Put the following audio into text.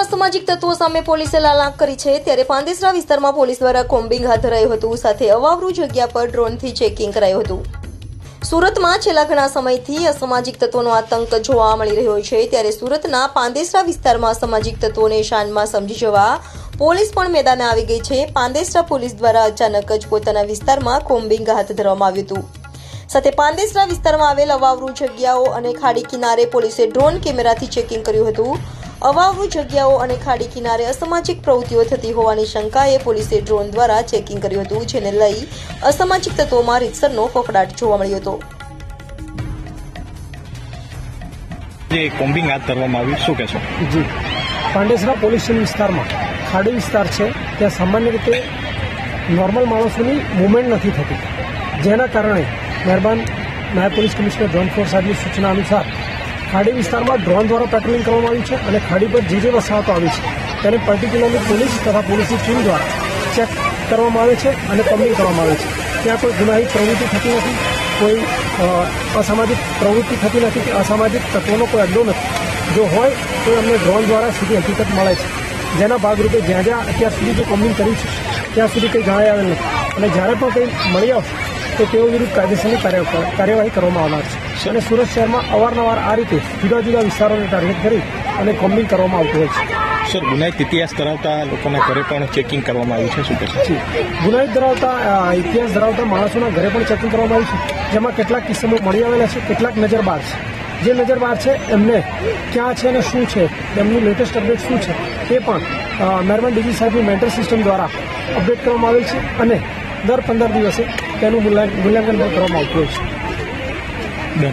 અસામાજિક તત્વો સામે પોલીસે લાલાંક કરી છે, ત્યારે પાંદેસરા વિસ્તારમાં પોલીસ દ્વારા કોમ્બિંગ હાથ ધરાયું હતું, સાથે અવાવરૂ જગ્યા પર ડ્રોનથી ચેકિંગ કરાયું હતું. સુરતમાં છેલ્લા ઘણા સમયથી અસામાજિક તત્વોનો આતંક જોવા મળી રહ્યો છે, ત્યારે સુરતના પાંદેસરા વિસ્તારમાં અસામાજિક તત્વોને શાનમાં સમજી જવા પોલીસ પણ મેદાને આવી ગઈ છે. પાંદેસરા પોલીસ દ્વારા અચાનક જ પોતાના વિસ્તારમાં કોમ્બિંગ હાથ ધરવામાં આવ્યું હતું. સાથે પાંદેસરા વિસ્તારમાં આવેલ અવાવરૂ જગ્યાઓ અને ખાડી કિનારે પોલીસે ડ્રોન કેમેરાથી ચેકિંગ કર્યું હતું. અવાવરૂ જગ્યાઓ અને ખાડી કિનારે અસામાજિક પ્રવૃત્તિઓ થતી હોવાની શંકાએ પોલીસે ડ્રોન દ્વારા ચેકિંગ કર્યું હતું જેને લઈ અસામાજિક તત્વોમાં રીતસરનો ફફડાટ જોવા મળ્યો હતો. જે કોમ્બિંગ હાથ ધરવામાં આવ્યું શું કહેશો? જી. પાંડેસરા પોલીસ સ્ટેશન વિસ્તારમાં ખાડી વિસ્તાર છે ત્યાં સામાન્ય રીતે નોર્મલ માણસોની મુવમેન્ટ નથી થતી. જેના કારણે મહેરબાન નાયબ પોલીસ કમિશનર જોન ફોર સાહેબની સૂચના અનુસાર ખાડી વિસ્તારમાં ડ્રોન દ્વારા પેટ્રોલિંગ કરવામાં આવ્યું છે અને ખાડી પર જે જે વસાહતો આવી છે, તેને પર્ટિક્યુલરલી પોલીસ તથા પોલીસની ટીમ દ્વારા ચેક કરવામાં આવે છે અને પમ્પિંગ કરવામાં આવે છે. ત્યાં કોઈ ગુનાહિત પ્રવૃત્તિ થતી નથી, કોઈ અસામાજિક પ્રવૃત્તિ થતી નથી કે અસામાજિક તત્વોનો કોઈ અડ્ડો નથી. જો હોય, તો અમને ડ્રોન દ્વારા સીધી હકીકત મળે છે. જેના ભાગરૂપે જ્યાં જ્યાં અત્યાર સુધી જે કોમ્બિંગ કર્યું છે, ત્યાં સુધી કંઈ જાણાય આવેલ નથી. અને જ્યારે પણ કંઈ મળી આવશે તો તેઓ વિરુદ્ધ કાયદેસરની કાર્યવાહી કરવામાં આવનાર છે. અને સુરત શહેરમાં અવારનવાર આ રીતે જુદા જુદા વિસ્તારોને ટાર્ગેટ કરી અને કોમ્બિંગ કરવામાં આવતું હોય છે. સર ગુનાહિત ઇતિહાસ ધરાવતા લોકોના ઘરે પણ ચેકિંગ કરવામાં આવ્યું છે શું કહે ગુનાહિત ધરાવતા ઇતિહાસ ધરાવતા માણસોના ઘરે પણ ચેકિંગ કરવામાં આવ્યું છે જેમાં કેટલાક કિસ્સામાં મળી આવેલા છે કેટલાક નજરબાર છે. જે નજરબાર છે એમને ક્યાં છે અને શું છે એમનું લેટેસ્ટ અપડેટ શું છે તે પણ નર્મદ ડીજી સાહેબની મેન્ટલ સિસ્ટમ દ્વારા અપડેટ કરવામાં આવેલ છે અને દર પંદર દિવસે તેનું મૂલ્યાંકન કરવામાં આવતું હોય છે.